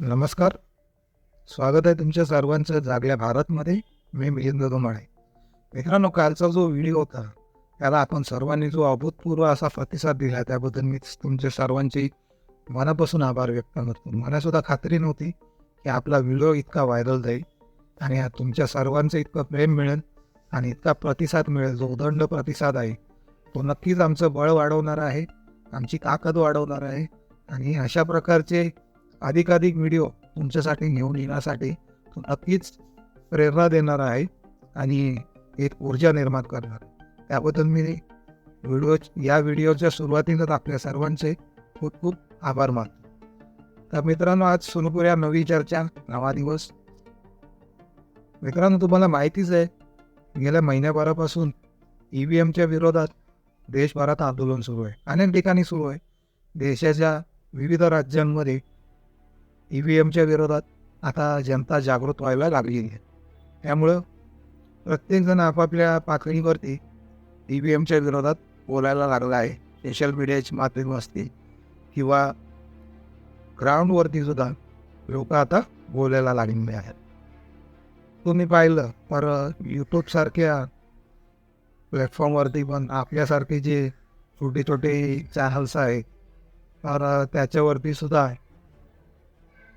नमस्कार. स्वागत आहे तुमच्या सर्वांचं जागल्या भारतमध्ये. मी मिलिंद धुमाळे मित्रांनो कालचा जो व्हिडिओ होता त्याला आपण सर्वांनी जो अभूतपूर्व असा प्रतिसाद दिला त्याबद्दल मी तुमच्या सर्वांची मनापासून आभार व्यक्त करतो. मलासुद्धा खात्री नव्हती की आपला व्हिडिओ इतका व्हायरल जाईल आणि हा तुमच्या सर्वांचं इतकं प्रेम मिळेल आणि इतका प्रतिसाद मिळेल. जो उदंड प्रतिसाद आहे तो नक्कीच आमचं बळ वाढवणार आहे आमची ताकद वाढवणार आहे आणि अशा प्रकारचे अधिकाधिक व्हिडिओ तुमच्यासाठी घेऊन येण्यासाठी नक्कीच प्रेरणा देणार आहे आणि एक ऊर्जा निर्माण करणार. त्याबद्दल मी व्हिडिओ या व्हिडिओच्या सुरुवातीनंच आपल्या सर्वांचे खूप खूप आभार मानतो. तर मित्रांनो आज सुरू करूया नवी चर्चा नवा दिवस. मित्रांनो तुम्हाला माहितीच आहे गेल्या महिन्याभरापासून ई व्ही एमच्या विरोधात देशभरात आंदोलन सुरू आहे. अनेक ठिकाणी सुरू आहे. देशाच्या विविध राज्यांमध्ये ई व्ही एमच्या विरोधात आता जनता जागृत व्हायला लागली आहे. त्यामुळं प्रत्येकजण आपापल्या पातळीवरती ई व्ही एमच्या विरोधात बोलायला लागला आहे. सोशल मीडियाची माध्यम असतील किंवा ग्राउंडवरती सुद्धा लोक आता बोलायला लागलेले आहेत. तुम्ही पाहिलं तर यूट्यूबसारख्या प्लॅटफॉर्मवरती पण आपल्यासारखे जे छोटे छोटे चॅनल्स आहेत तर त्याच्यावरती सुद्धा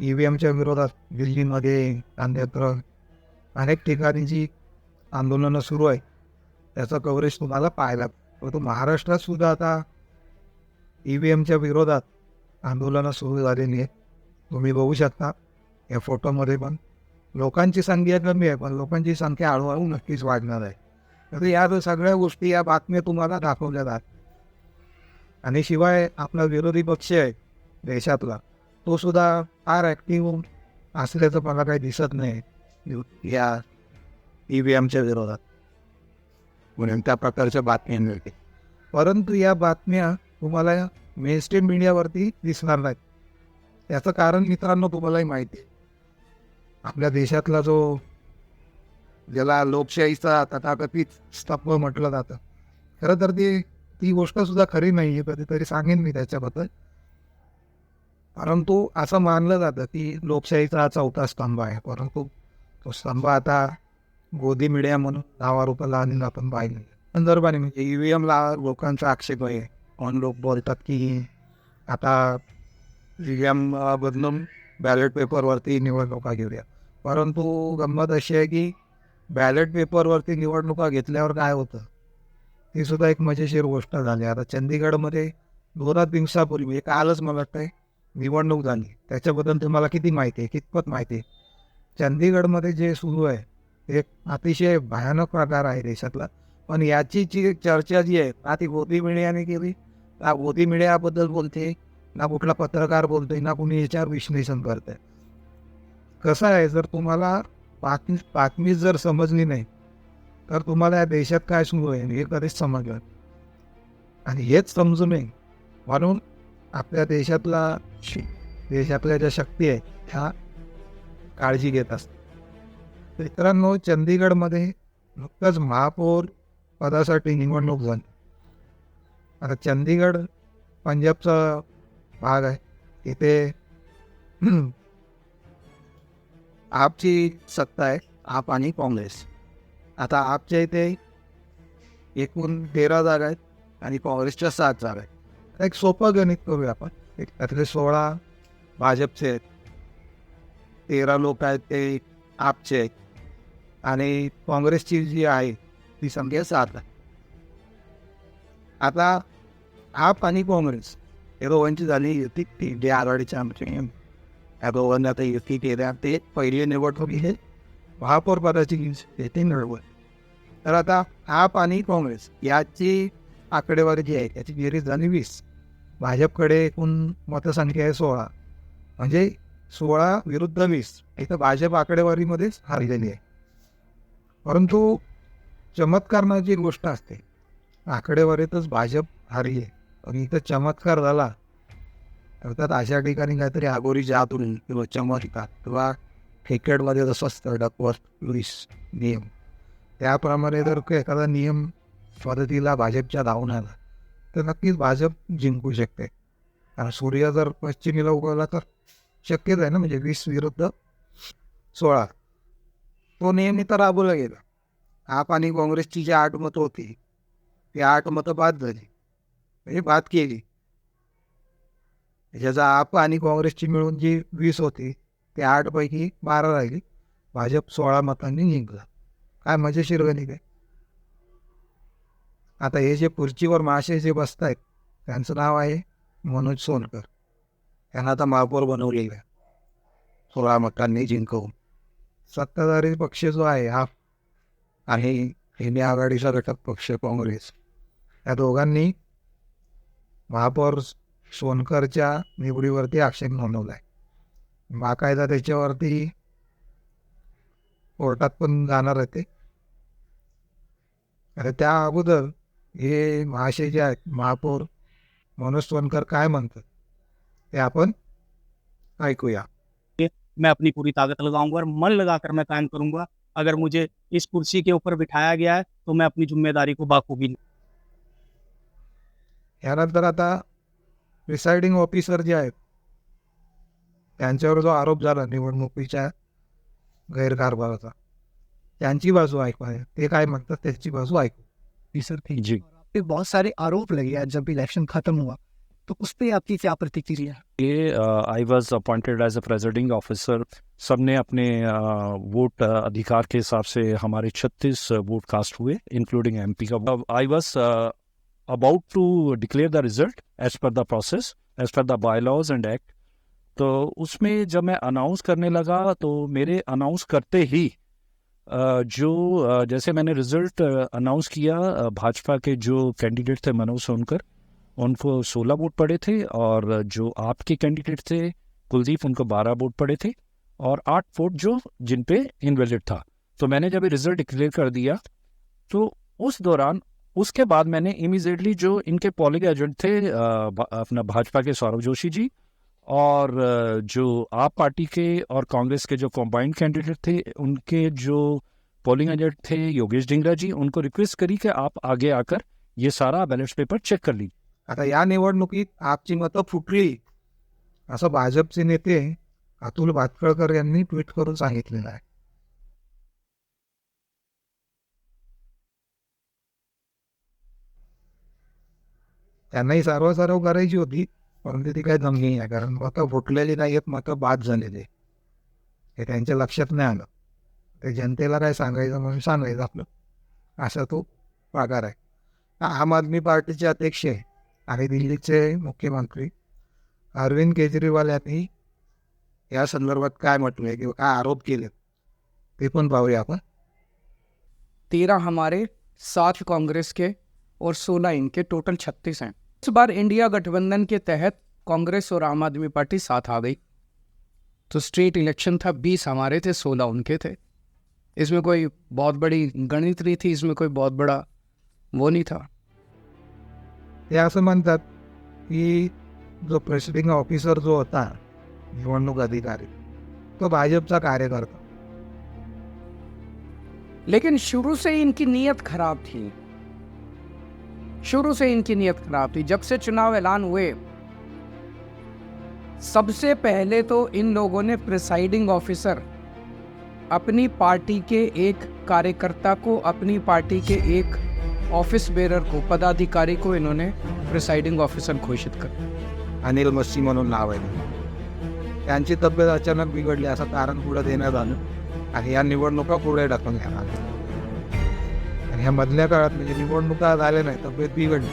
ई व्ही एमच्या विरोधात दिल्लीमध्ये अन्यत्र अनेक ठिकाणी जी आंदोलनं सुरू आहे त्याचं कव्हरेज तुम्हाला पाहायला परंतु महाराष्ट्रात सुद्धा आता ई व्ही एमच्या विरोधात आंदोलनं सुरू झालेली आहेत. तुम्ही बघू शकता या फोटोमध्ये पण लोकांची संख्या कमी आहे पण लोकांची संख्या हळूहळू नक्कीच वाढणार आहे. तर या सगळ्या गोष्टी या बातम्या तुम्हाला दाखवल्या जातात. आणि शिवाय आपला विरोधी पक्ष आहे देशातला. तो सुद्धा फार ॲक्टिव्ह असल्याचं मला काही दिसत नाही. या ई व्ही एमच्या विरोधात. म्हणून त्या प्रकारच्या बातम्या मिळते परंतु या बातम्या तुम्हाला मेनस्ट्रीम मीडियावरती दिसणार नाहीत. त्याचं कारण मित्रांनो तुम्हालाही माहिती आहे. आपल्या देशातला जो ज्याला लोकशाहीचा तथाकथित स्तंभ म्हटलं जातं. खरं तर ती ती गोष्टसुद्धा खरी नाही आहे कधीतरी सांगेन मी त्याच्याबद्दल. परंतु असं मानलं जातं की लोकशाहीचा हा चौथा स्तंभ आहे. परंतु तो स्तंभ आता गोदी मीडिया म्हणून नावारूपाला आणून आपण पाहिलं संदर्भाने म्हणजे ई व्ही एमला लोकांचा आक्षेप आहे. कोण लोक बोलतात की आता ई व्ही एम बदलून बॅलेट पेपरवरती निवडणुका घेऊया. परंतु गंमत अशी आहे की बॅलेट पेपरवरती निवडणुका घेतल्यावर काय होतं? ही सुद्धा एक मजेशीर गोष्ट झाली. आता चंदीगडमध्ये दोन दिवसापूर्वी म्हणजे कालच मला वाटतंय निवडणूक झाली. त्याच्याबद्दल तुम्हाला किती माहिती आहे? कितपत माहिती आहे? चंदीगडमध्ये जे सुरू आहे एक अतिशय भयानक प्रकार आहे देशातला. पण याची जी चर्चा जी आहे ना ती गोदी मीडियाने केली. ना गोदी मीडियाबद्दल बोलते ना कुठला पत्रकार बोलतोय ना कुणी याच्यावर विश्लेषण करते कसं आहे जर तुम्हाला बातमी बातमी जर समजली नाही तर तुम्हाला या देशात काय सुरू आहे हे कधीच समजलं आणि हेच समजू नये म्हणून आपल्या देशातला शि- देशातल्या ज्या शक्ती आहे ह्या काळजी घेत असतात. मित्रांनो चंदीगडमध्ये नुकतंच महापौर पदासाठी निवडणूक झाली. आता चंदीगड पंजाबचा भाग आहे. तिथे आपची सत्ता आहे आप आणि काँग्रेस. आता आपच्या इथे एकूण तेरा जागा आहेत आणि काँग्रेसच्या सात जागा आहेत. एक सोपं गणित करूया आपण. एक त्यातले सोळा भाजपचे आहेत तेरा लोक आहेत ते आपचे आहेत. आणि काँग्रेसची जी आहे ती संख्या सात आहे. आता आप आणि काँग्रेस हे दोघांची झाली युती. ती जे आघाडीच्या आमचे या दोघांनी आता युती केल्या ते पहिली निवडणूक हे महापौरपदाची येते निवडणूक. तर आता आप आणि काँग्रेस याची आकडेवारी जी आहे त्याची बेरीज झाली वीस भाजपकडे एकूण मतसंख्या आहे सोळा. म्हणजे सोळा विरुद्ध वीस इथं भाजप आकडेवारीमध्येच हारलेली आहे. परंतु चमत्कारणाची गोष्ट असते आकडेवारीतच भाजप हारली आहे. आणि इथं चमत्कार झाला अर्थात अशा ठिकाणी काहीतरी आगोरी जातून किंवा चमत्कार किंवा क्रिकेटमध्ये जसं असतं डकवर लुईस नियम त्याप्रमाणे जर एखादा नियम मदतीला भाजपच्या धावून आला तर नक्कीच भाजप जिंकू शकते. कारण सूर्य जर पश्चिमेला उगवला तर शक्यच आहे ना म्हणजे वीस विरुद्ध सोळा. तो नेहमी तर राबवला गेला. आप आणि काँग्रेसची जी आठ मतं होती ती आठ मतं बाद झाली. म्हणजे बाद केली. ज्याचा आप आणि काँग्रेसची मिळून जी वीस होती ते आठपैकी बारा राहिली. भाजप सोळा मतांनी जिंकला. काय मजेशीर गणित आहे. आता हे जे खुर्चीवर मासे जे बसत आहेत त्यांचं नाव आहे मनोज सोनकर. यांना आता महापौर बनवलेलं आहे. सोळा मतांनी जिंकवून सत्ताधारी पक्ष जो आहे हा आणि हिंदी आघाडीचा घटक पक्ष काँग्रेस. या दोघांनी महापौर सोनकरच्या निवडीवरती आक्षेप नोंदवला आहे. बाकायदा त्याच्यावरती कोर्टात पण जाणार आहे ते. आता त्या अगोदर हे महाशय जे आहेत महापौर मनोज सोनकर काय म्हणतात? ते आपण ऐकूया. मैं अपनी पूरी ताकत लगाऊंगा और मन लगाकर मैं काम करूंगा। अगर मुझे इस कुर्सी के ऊपर बिठाया गया है तो मैं अपनी जिम्मेदारी को बाखूबी यानंतर आता प्रिसाइडिंग ऑफिसर जे आहेत त्यांच्यावर जो आरोप झाला निवडणुकीच्या गैरकारभाराचा त्यांची बाजू ऐकवा ते काय म्हणतात? त्याची बाजू ऐकू. जी सर थी जी। पे बहुत सारे आरोप लगे आज जब इलेक्शन खत्म हुआ तो उस पर आपकी क्या प्रतिक्रिया ये I was appointed as a presiding officer सबने अपने वोट अधिकार के हिसाब से हमारे 36 वोट कास्ट हुए इंक्लूडिंग एमपी का। I was about to declare the result as per the process as per the bylaws and act तो उसमें जब मैं अनाउंस करने लगा तो मेरे अनाउंस करते ही जो जैसे मैंने रिज़ल्ट अनाउंस किया भाजपा के जो कैंडिडेट थे मनोज सोनकर, उनको 16 वोट पड़े थे और जो आपके कैंडिडेट थे कुलदीप, उनको 12 वोट पड़े थे और आठ वोट जो जिन पे इनवैलिड था। तो मैंने जब रिज़ल्ट डिक्लेयर कर दिया तो उस दौरान, उसके बाद मैंने इमीजिएटली जो इनके पॉलिंग एजेंट थे अपना भाजपा के सौरभ जोशी जी और जो आप पार्टी के और कांग्रेस के जो कॉम्बाइंड कैंडिडेट थे उनके जो पोलिंग एजेंट थे योगेश डिंगरा जी उनको रिक्वेस्ट करी कि आप आगे आकर ये सारा बैलेट पेपर चेक कर लीजिए। आता या निवडणुकीत आपची मतं फुटली असं भाजपचे नेते अतुल भातखळकर यांनी ट्विट करून सांगितलेलं आहे. त्यांनाही सारवासारव करायची होती. परंतु ती काही जमली नाही. कारण मतं फुटलेली नाही आहेत मतं बाद झालेले हे त्यांच्या लक्षात नाही आलं. ते जनतेला काय सांगायचं म्हणून सांगायचं आपलं. असा तो प्रकार आहे. आम आदमी पार्टीचे अध्यक्ष आहे. आणि दिल्लीचे मुख्यमंत्री अरविंद केजरीवाल यांनी या संदर्भात काय म्हटलंय किंवा काय आरोप केले ते पण पाहूया आपण. तेरह हमारे सात कांग्रेस के और सोलह इनके टोटल छत्तीस हैं. इस बार इंडिया गठबंधन के तहत कांग्रेस और आम आदमी पार्टी साथ आ गई। तो स्ट्रेट इलेक्शन था बीस हमारे थे सोलह उनके थे। इसमें कोई बहुत बड़ी गणित नहीं थी इसमें कोई बहुत बड़ा वो नहीं था। असं म्हणतात की जो प्रेसिडिंग ऑफिसर जो होता निवडणूक अधिकारी तो भाजपचा कार्यकर्ता। लेकिन शुरू से ही इनकी नीयत खराब थी। शुरू से इनकी नीयत खराब थी जब से चुनाव ऐलान हुए, सबसे पहले तो इन लोगों ने प्रिसाइडिंग ऑफिसर अपनी पार्टी के एक कार्यकर्ता को, अपनी पार्टी के एक ऑफ़िस बेरर को, पदाधिकारी को इन्होंने प्रिसाइडिंग ऑफिसर घोषित कर अनिल मस्सी म्हणून नाव आहे. त्यांची तब्येत अचानक बिघडली असं कारण पुढे देण्यात आलं. आणि या निवडणुका पुढे ढकलण्यात आल्या. आणि ह्या मधल्या काळात म्हणजे निवडणुका झाल्या नाही तब्येत बिघडली.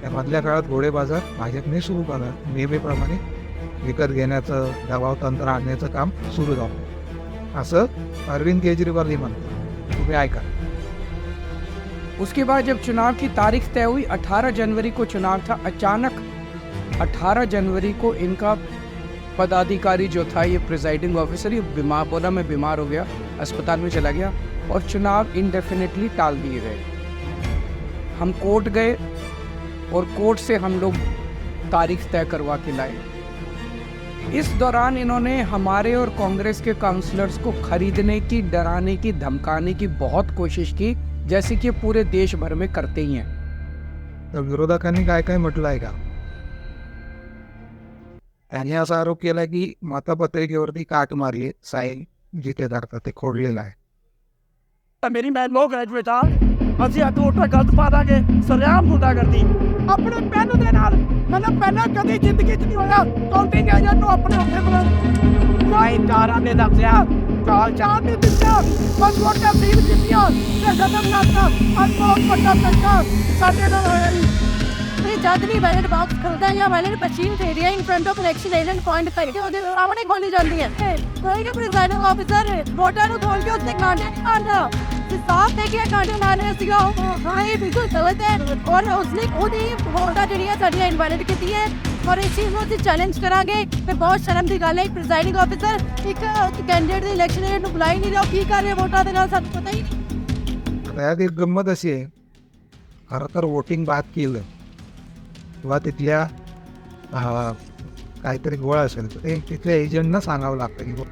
त्या मधल्या काळात घोडे बाजार भाजपने सुरू करा नेहमीप्रमाणे विकत घेण्याचं दबाव तंत्र आणण्याचं काम सुरू झालं. असं अरविंद केजरीवाल हे म्हणतात. तुम्ही ऐका. उसके बाद जब चुनाव की तारीख तय हुई 18 जनवरी को चुनाव था अचानक 18 जनवरी को इनका पदाधिकारी जो था ये प्रिजाइडिंग ऑफिसर ये बीमार बोला मैं बीमार हो गया अस्पताल में चला गया। और चुनाव इनडेफिनेटली टाल दिए गए। हम कोर्ट गए और कोर्ट से हम लोग तारीख तय करवा के लाए। इस दौरान इन्होंने हमारे और कांग्रेस के काउंसलर्स को खरीदने की डराने की धमकाने की बहुत कोशिश की जैसे कि पूरे देश भर में करते ही हैं। तर विरोधकांनी काय काय म्हटलं आहे का? त्यांनी असा आरोप केला की मतपत्रिकेवरती काट मारली साईन जिथे धरतात ते खोडलेलं आहे. ਤਾਂ ਮੇਰੀ ਮੈਂ ਲੋ ਗ੍ਰੈਜੂਏਟ ਆ ਅਸੀਂ ਅੱਜ ਵੋਟਾਂ ਗਲਤ ਪਾ ਦਾਂਗੇ, ਸਰਿਆਮ ਗੁੰਡਾ ਕਰਦੀ ਆਪਣੇ ਪੈਨ ਦੇ ਨਾਲ ਮਤਲਬ ਪਹਿਲਾਂ ਕਦੀ ਜ਼ਿੰਦਗੀ 'ਚ ਨਹੀਂ ਹੋਇਆ ਕਾਊਂਟਿੰਗ ਏਜੰਟ ਨੂੰ ਆਪਣੇ ਉੱਤੇ ਬੁਲਾ ਕੋਈ ਕਾਰਾਂ ਨੇ ਦੱਸਿਆ, ਕਾਲ ਚਾਰ ਨੇ ਦਿੱਤਾ ਬਸ ਵੋਟਾਂ ਫੀਲ ਦਿੱਤੀਆਂ ਤੇ ਖਤਮ ਕਰਤਾ ਅੱਜ ਬਹੁਤ ਵੱਡਾ ਧੱਕਾ ਸਾਡੇ ਨਾਲ ਹੋਇਆ ਜੀ ਤੇ ਜਦ ਵੀ ਬੈਲਟ ਬਾਕਸ ਖੁੱਲਦਾ ਜਾਂ ਬੈਲਟ ਮਸ਼ੀਨ ਤੇ area in front of election agent point ਕਰਕੇ ਉਹਦੇ ਸਾਹਮਣੇ ਖੋਲੀ ਜਾਂਦੀ ਹੈ ਕੋਈ ਵੀ ਪ੍ਰੀਜ਼ਾਈਡਿੰਗ ਆਫੀਸਰ ਵੋਟਾਂ ਨੂੰ ਖੋਲ ਕੇ ਉੱਤੇ ਕਾਂਟੇ ਨਹੀਂ ਮਾਰਦਾ ਤੇ ਸਾਫ ਦੇ ਕੇ ਕਾਂਟੇ ਮਾਰਨੇ ਸੀਗਾ ਉਹ ਹਾਂ ਇਹ ਬਿਲਕੁਲ ਗਲਤ ਹੈ ਔਰ ਉਸਨੇ ਉਹਦੀ ਵੋਟਾਂ ਜਿਹੜੀਆਂ ਸਾਡੀਆਂ ਇਨਵੈਲਿਡ ਕੀਤੀ ਹੈ ਔਰ ਇਸ ਚੀਜ਼ ਨੂੰ ਅਸੀਂ ਚੈਲੰਜ ਕਰਾਂਗੇ ਤੇ ਬਹੁਤ ਸ਼ਰਮ ਦੀ ਗੱਲ ਹੈ ਪ੍ਰੀਜ਼ਾਈਡਿੰਗ ਆਫੀਸਰ ਇੱਕ ਕੈਂਡੀਡੇਟ ਦੇ ਇਲੈਕਸ਼ਨ ਏਜੰਟ ਨੂੰ ਬੁਲਾ ਹੀ ਨਹੀਂ ਰਿਹਾ ਉਹ ਕੀ ਕਰ ਰਿਹਾ ਵੋਟਾਂ ਦੇ ਨਾਲ ਸਾਨੂੰ पता ही नहीं त्यात एक गंमत अशी आहे खरं तर वोटिंग बाद केलं किंवा तिथल्या काहीतरी गोळा असेल तर ते तिथल्या एजंटना सांगावं लागतं की बुवा,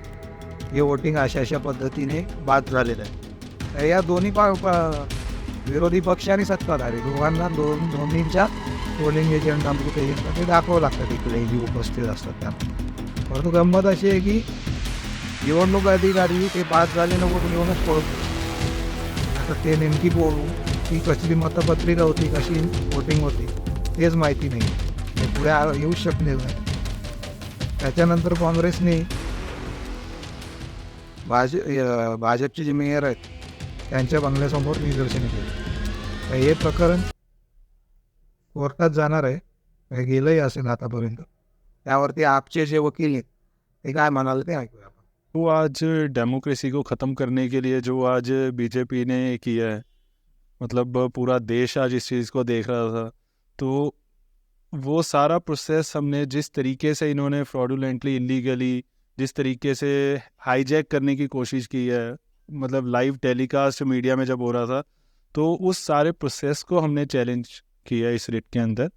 हे वोटिंग अशा अशा पद्धतीने बाद झालेलं आहे. तर या दोन्ही पा विरोधी पक्ष आणि सत्ताधारी दोघांना दोन दोन्हींच्या पोलिंग एजंट आमचे एजंट ते दाखवावं लागतं तिकडे जी उपस्थित असतात त्यांना परंतु गंमत अशी आहे की निवडणूक अधिकारी ते बाद झाले नको येऊनच पळतो आता ते नेमकी बोलू ती कसली मतपत्रिका होती कशी वोटिंग होती. तेच माहिती नाही. ते पुढे येऊ येऊच नाही. त्याच्यानंतर काँग्रेसने भाज भाजपचे जे मेयर आहेत त्यांच्या बंगल्यासमोर निदर्शन केलं. हे प्रकरण कोर्टात जाणार आहे. गेलंही असेल आतापर्यंत. त्यावरती आपचे जे वकील आहेत ते काय म्हणाले ते ऐकूया आपण. वो आज डेमोक्रेसी को ख़त्म करने के लिए जो आज बीजेपी ने किया है मतलब पूरा देश आज इस चीज़ को देख रहा था। तो वो सारा प्रोसेस हमने जिस तरीके से इन्होंने फ्रॉडुलेंटली इलीगली जिस तरीके से हाईजैक करने की कोशिश की है मतलब लाइव टेलीकास्ट मीडिया में जब हो रहा था तो उस सारे प्रोसेस को हमने चैलेंज किया इस रिट के अंदर।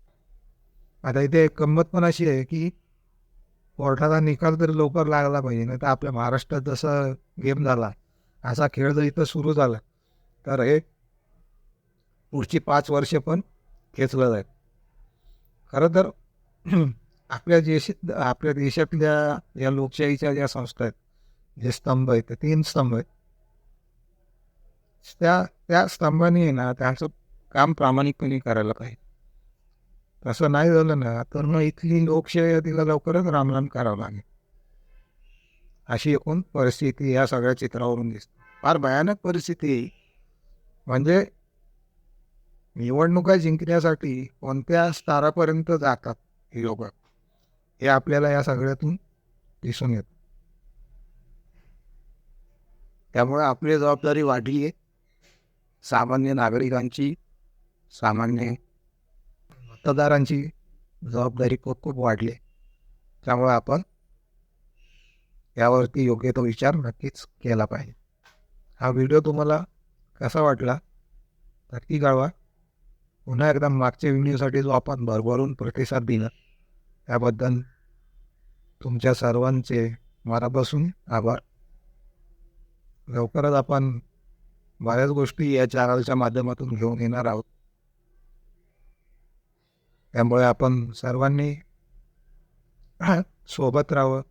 आता इथे एक गंमत पण अशी आहे की कोर्टाचा निकाल तरी लवकर लागला पाहिजे नाही तर आपल्या महाराष्ट्रात जसा गेम झाला असा खेळ जर इथं सुरू झाला तर हे पुढची पाच वर्ष पण खेचलं जाईल. खरं तर आपल्या देश आपल्या देशातल्या या लोकशाहीच्या ज्या संस्था आहेत जे स्तंभ आहेत ते तीन स्तंभ आहेत. त्या त्या स्तंभाने ना त्यांचं काम प्रामाणिकपणे करायला पाहिजे. तसं नाही झालं ना तर मग इथली लोकशाही तिला लवकरच रामराम करावं लागेल. अशी एकूण परिस्थिती या सगळ्या चित्रावरून दिसते. फार भयानक परिस्थिती म्हणजे निवडणुका जिंकण्यासाठी कोणत्या स्तरापर्यंत जातात हे लोक? हे आपल्याला या सगळ्यातून दिसून येतं. त्यामुळे आपली जबाबदारी वाढली आहे. सामान्य नागरिकांची सामान्य मतदारांची जबाबदारी खूप खूप वाढली आहे. त्यामुळे आपण यावरती योग्य तो विचार नक्कीच केला पाहिजे. हा व्हिडिओ तुम्हाला कसा वाटला? नक्की कळवा. पुन्हा एकदा मागच्या व्हिडिओसाठी जो आपण भरभरून प्रतिसाद दिला त्याबद्दल तुमच्या सर्वांचे मनापासून आभार. लवकरच आपण बऱ्याच गोष्टी या चॅनलच्या माध्यमातून घेऊन येणार आहोत. त्यामुळे आपण सर्वांनी सोबत राहावं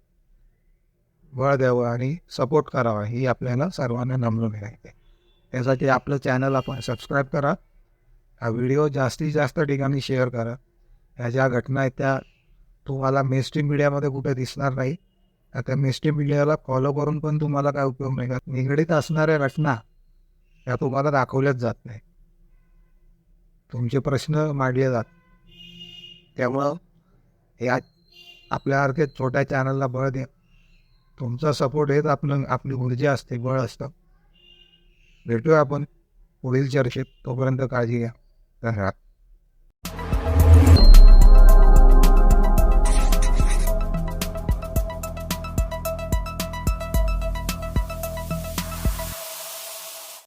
बळ द्यावं आणि सपोर्ट करावा ही आपल्याला सर्वांना नम्र विनंती त्यासाठी आपलं चॅनल आपण सबस्क्राईब करा हा व्हिडिओ जास्तीत जास्त ठिकाणी शेअर करा. ह्या ज्या घटना आहेत त्या तुम्हाला मेस्ट्रीम मीडियामध्ये कुठे दिसणार नाही. आता मेस्ट्रीम मीडियाला फॉलो करून पण तुम्हाला काय उपयोग नाही. का निगडीत असणाऱ्या घटना ह्या तुम्हाला दाखवल्याच जात नाही. तुमचे प्रश्न मांडले जात. त्यामुळं या आपल्यासारख्या छोट्या चॅनलला बळ द्या. तुमचा सपोर्ट हेच आपलं आपली ऊर्जा असते बळ असतं. भेटूया आपण पुढील चर्चेत. तोपर्यंत काळजी घ्या. Ajá.